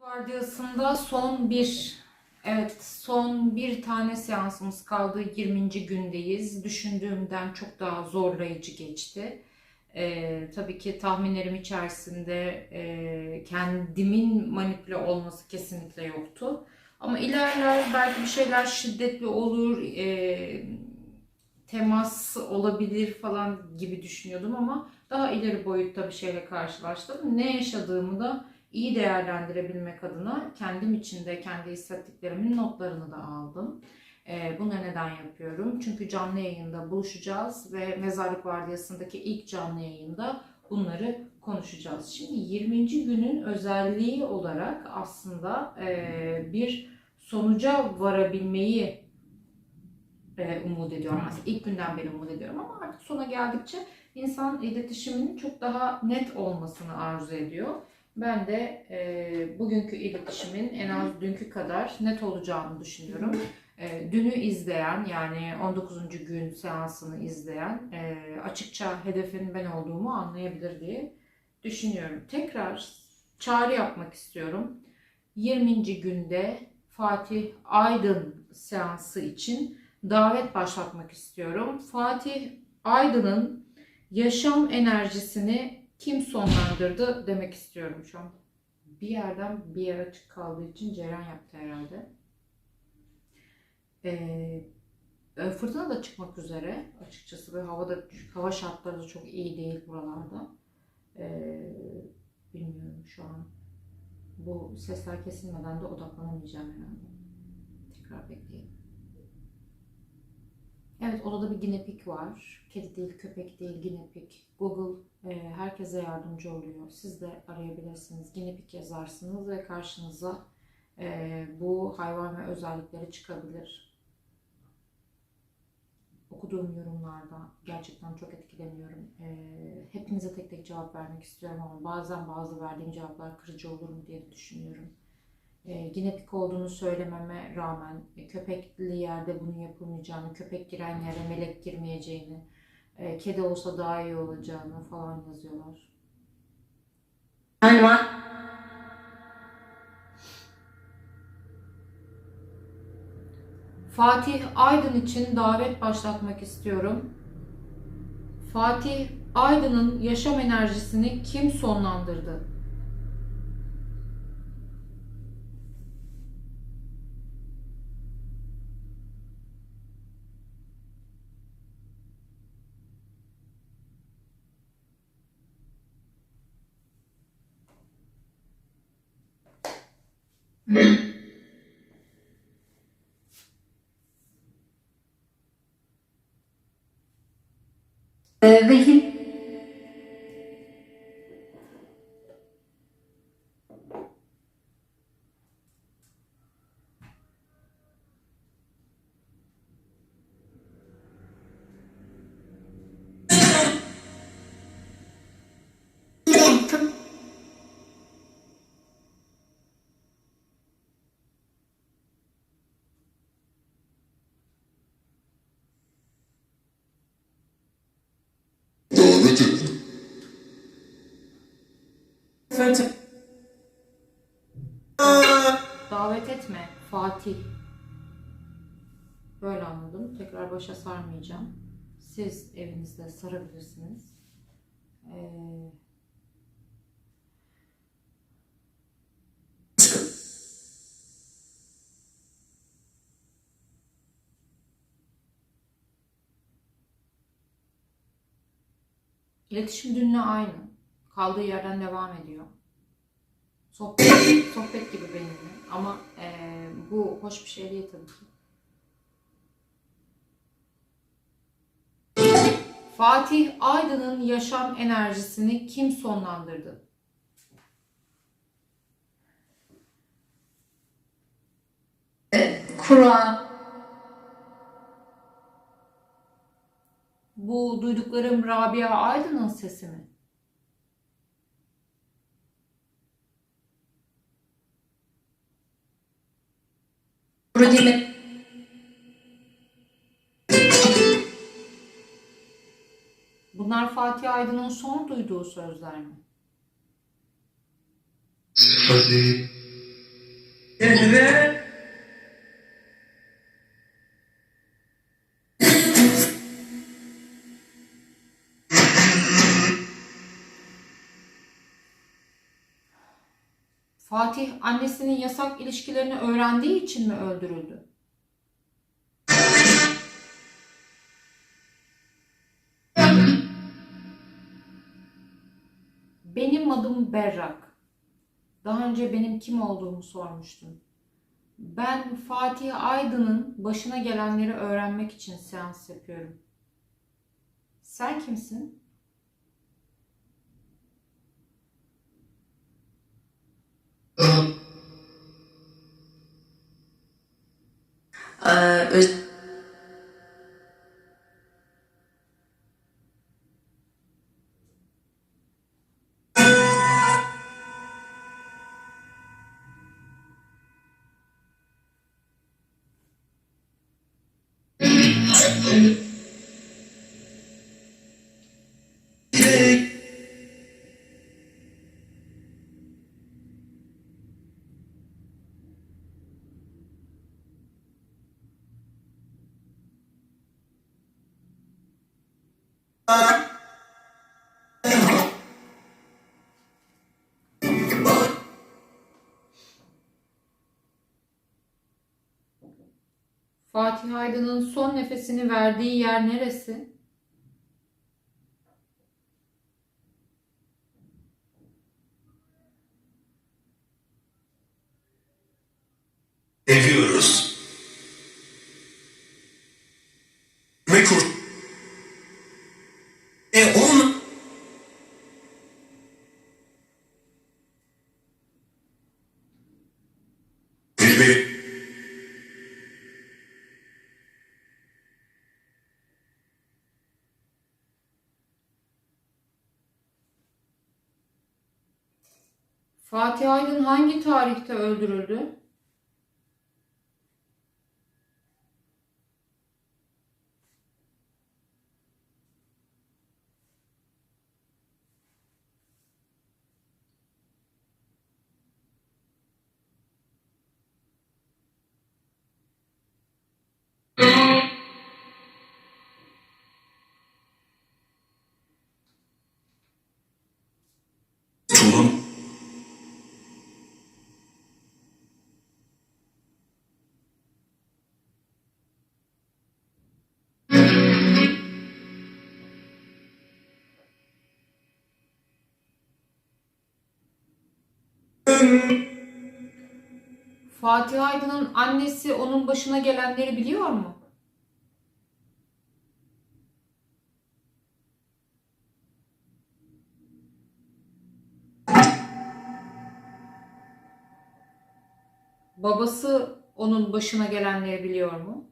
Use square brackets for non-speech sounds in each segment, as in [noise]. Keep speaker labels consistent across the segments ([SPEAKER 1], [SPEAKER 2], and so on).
[SPEAKER 1] Vardiyasında son bir, evet son bir tane seansımız kaldı. 20. gündeyiz. Düşündüğümden çok daha zorlayıcı geçti. Ee, tabii ki tahminlerim içerisinde e, kendimin manipüle olması kesinlikle yoktu. Ama ilerler belki bir şeyler şiddetli olur, e, temas olabilir falan gibi düşünüyordum ama daha ileri boyutta bir şeyle karşılaştım. Ne yaşadığımı da iyi değerlendirebilmek adına kendim içinde kendi hissettiklerimin notlarını da aldım. Ee, bunu neden yapıyorum? Çünkü canlı yayında buluşacağız ve mezarlık vardiyasındaki ilk canlı yayında bunları konuşacağız. Şimdi 20. günün özelliği olarak aslında e, bir sonuca varabilmeyi e, umut ediyorum. Aslında ilk günden beri umut ediyorum ama artık sona geldikçe insan iletişiminin çok daha net olmasını arzu ediyor. Ben de e, bugünkü iletişimin en az dünkü kadar net olacağını düşünüyorum. E, dünü izleyen yani 19. gün seansını izleyen e, açıkça hedefin ben olduğumu anlayabilir diye düşünüyorum. Tekrar çağrı yapmak istiyorum. 20. günde Fatih Aydın seansı için davet başlatmak istiyorum. Fatih Aydın'ın yaşam enerjisini kim sonlandırdı demek istiyorum şu an. Bir yerden bir yer açık kaldığı için Ceren yaptı herhalde. Ee, e, fırtına da çıkmak üzere açıkçası ve havada hava şartları da çok iyi değil buralarda. Ee, bilmiyorum şu an. Bu sesler kesilmeden de odaklanamayacağım herhalde. Tekrar bekleyelim. Evet odada bir ginepik var. Kedi değil, köpek değil, ginepik. Google e, herkese yardımcı oluyor. Siz de arayabilirsiniz. Ginepik yazarsınız ve karşınıza e, bu hayvan ve özellikleri çıkabilir. Okuduğum yorumlarda gerçekten çok etkileniyorum. E, hepinize tek tek cevap vermek istiyorum ama bazen bazı verdiğim cevaplar kırıcı olur mu diye düşünüyorum. E, ginepik olduğunu söylememe rağmen e, köpekli yerde bunun yapılmayacağını, köpek giren yere melek girmeyeceğini, e, kedi olsa daha iyi olacağını falan yazıyorlar. Fatih Aydın için davet başlatmak istiyorum. Fatih Aydın'ın yaşam enerjisini kim sonlandırdı?
[SPEAKER 2] Vegil
[SPEAKER 3] Davet
[SPEAKER 1] etme Fatih. Böyle anladım. Tekrar başa sarmayacağım. Siz evinizde sarabilirsiniz. Ee, [laughs] İletişim dünle aynı. Kaldığı yerden devam ediyor. Sohbet, sohbet gibi benimle. Ama eee, bu hoş bir şey değil tabii ki. Fatih Aydın'ın yaşam enerjisini kim sonlandırdı?
[SPEAKER 2] Kur'an,
[SPEAKER 1] Bu duyduklarım Rabia Aydın'ın sesi mi?
[SPEAKER 2] Protein
[SPEAKER 1] Bunlar Fatih Aydın'ın son duyduğu sözler mi?
[SPEAKER 3] Protein.
[SPEAKER 1] Fatih annesinin yasak ilişkilerini öğrendiği için mi öldürüldü? Benim adım Berrak. Daha önce benim kim olduğumu sormuştun. Ben Fatih Aydın'ın başına gelenleri öğrenmek için seans yapıyorum. Sen kimsin?
[SPEAKER 2] Ee,
[SPEAKER 1] Fatih Aydın'ın son nefesini verdiği yer neresi? Fatih Aydın hangi tarihte öldürüldü? Fatih Aydın'ın annesi onun başına gelenleri biliyor mu? Babası onun başına gelenleri biliyor mu?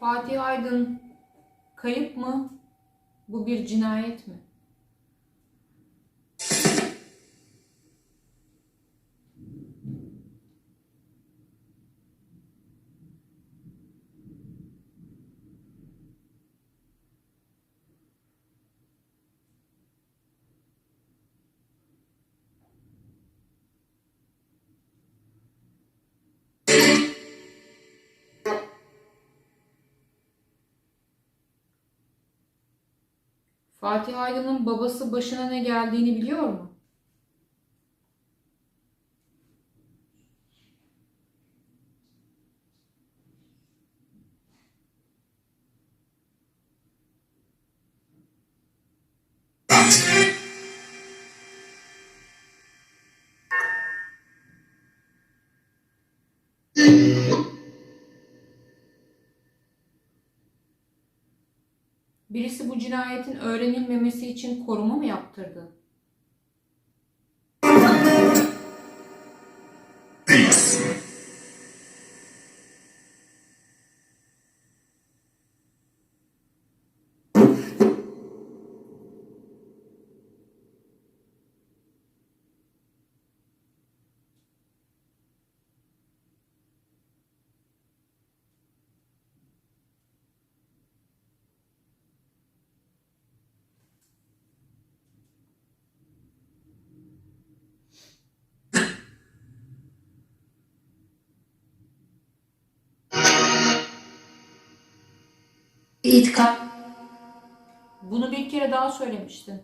[SPEAKER 1] Fatih Aydın kayıp mı? Bu bir cinayet mi? Fatih Aydın'ın babası başına ne geldiğini biliyor mu? Birisi bu cinayetin öğrenilmemesi için koruma mı yaptırdı?
[SPEAKER 2] İtikal.
[SPEAKER 1] Bunu bir kere daha söylemiştin.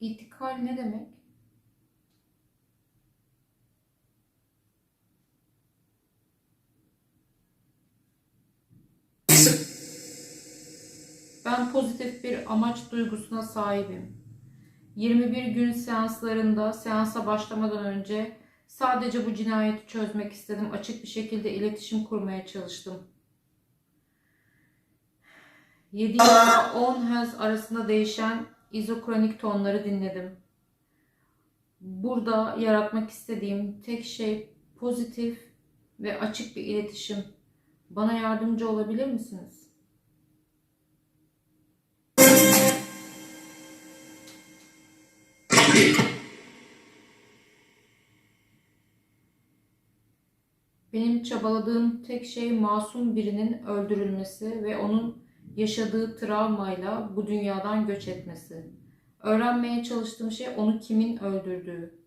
[SPEAKER 1] İtikal ne demek? Ben pozitif bir amaç duygusuna sahibim. 21 gün seanslarında seansa başlamadan önce sadece bu cinayeti çözmek istedim. Açık bir şekilde iletişim kurmaya çalıştım. 7 ila 10 Hz arasında değişen izokronik tonları dinledim. Burada yaratmak istediğim tek şey pozitif ve açık bir iletişim. Bana yardımcı olabilir misiniz? Benim çabaladığım tek şey masum birinin öldürülmesi ve onun yaşadığı travmayla bu dünyadan göç etmesi. Öğrenmeye çalıştığım şey onu kimin öldürdüğü.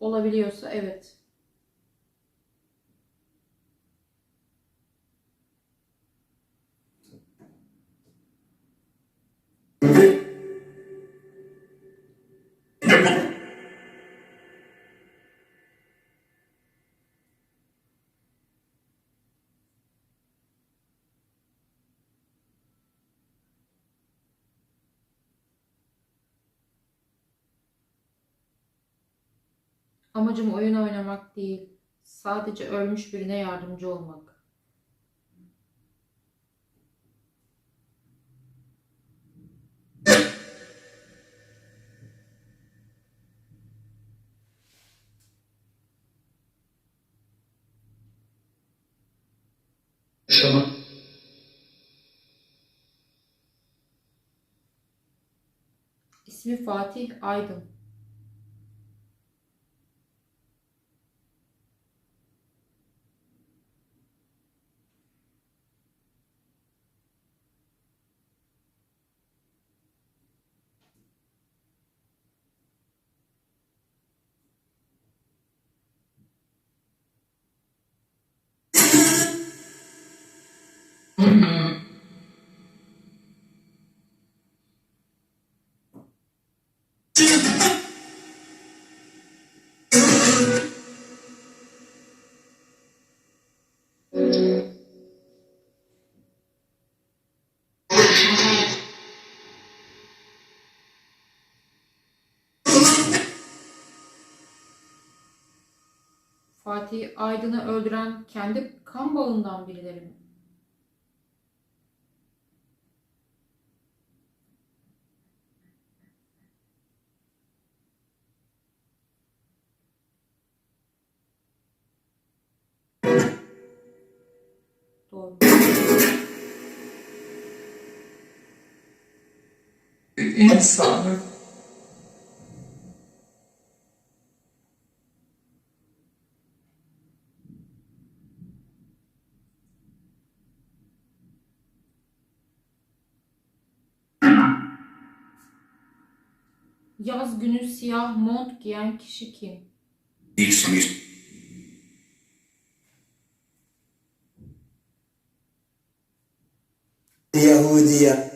[SPEAKER 1] Olabiliyorsa evet. Amacım oyun oynamak değil. Sadece ölmüş birine yardımcı olmak.
[SPEAKER 2] Yaşama.
[SPEAKER 1] İsmi Fatih Aydın. Fatih Aydın'ı öldüren kendi kan bağından birileri mi?
[SPEAKER 2] İnsanı.
[SPEAKER 1] Yaz günü siyah mont giyen kişi kim?
[SPEAKER 3] ismi
[SPEAKER 4] Yahudiya.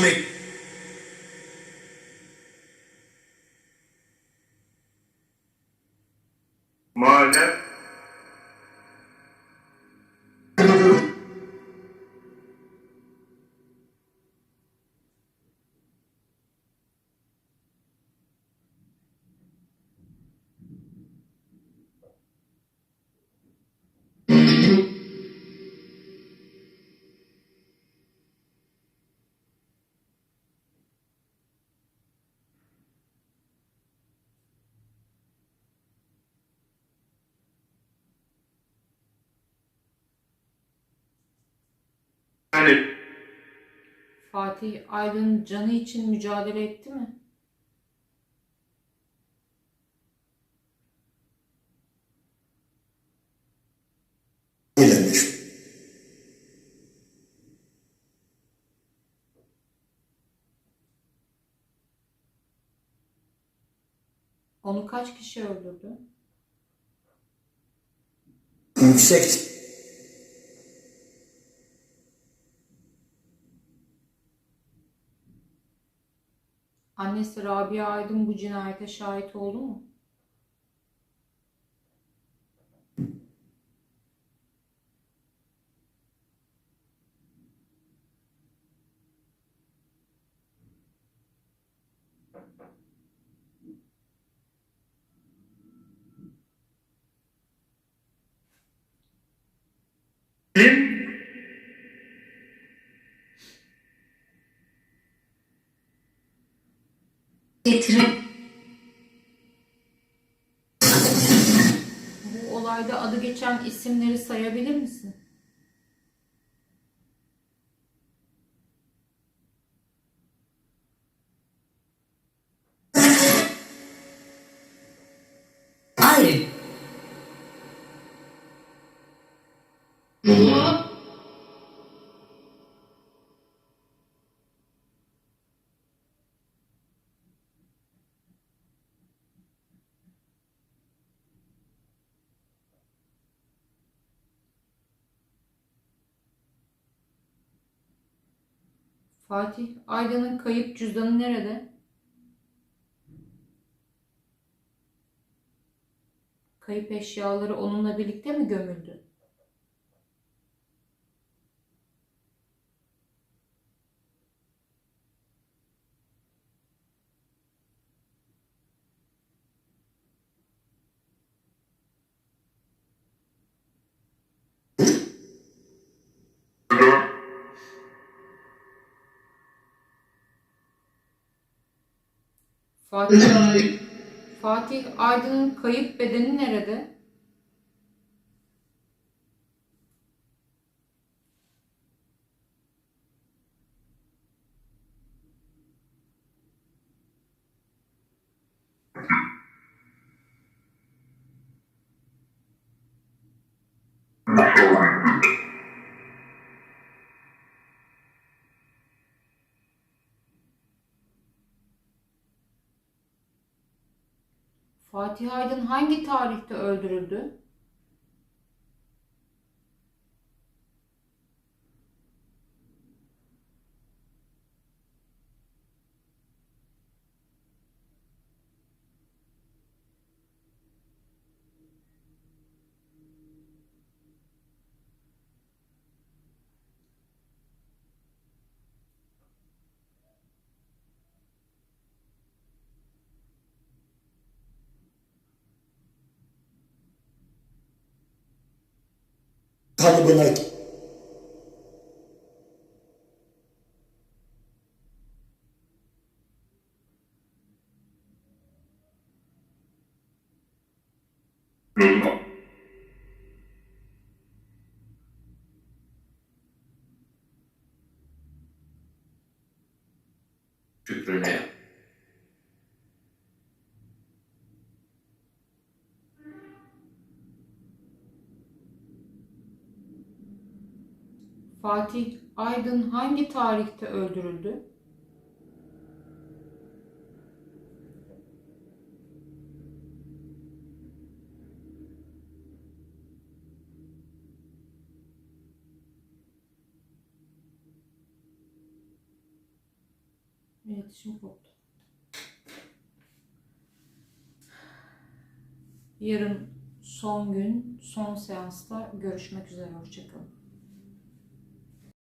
[SPEAKER 5] me yani
[SPEAKER 1] Fatih Aydın canı için mücadele etti mi?
[SPEAKER 3] eylemiş.
[SPEAKER 1] Onu kaç kişi öldürdü?
[SPEAKER 3] Yüksek
[SPEAKER 1] Annesi Rabia Aydın bu cinayete şahit oldu mu?
[SPEAKER 5] Kim?
[SPEAKER 2] Getirin.
[SPEAKER 1] Bu olayda adı geçen isimleri sayabilir misin?
[SPEAKER 2] Hayır.
[SPEAKER 1] Fatih Aydın'ın kayıp cüzdanı nerede? Kayıp eşyaları onunla birlikte mi gömüldü? Fatih, Fatih Aydın'ın kayıp bedeni nerede? Fatih Aydın hangi tarihte öldürüldü?
[SPEAKER 3] kalibrante.
[SPEAKER 5] Não,
[SPEAKER 2] não.
[SPEAKER 1] Fatih Aydın hangi tarihte öldürüldü? İletişim koptu. Yarın son gün, son seansta görüşmek üzere. Hoşçakalın.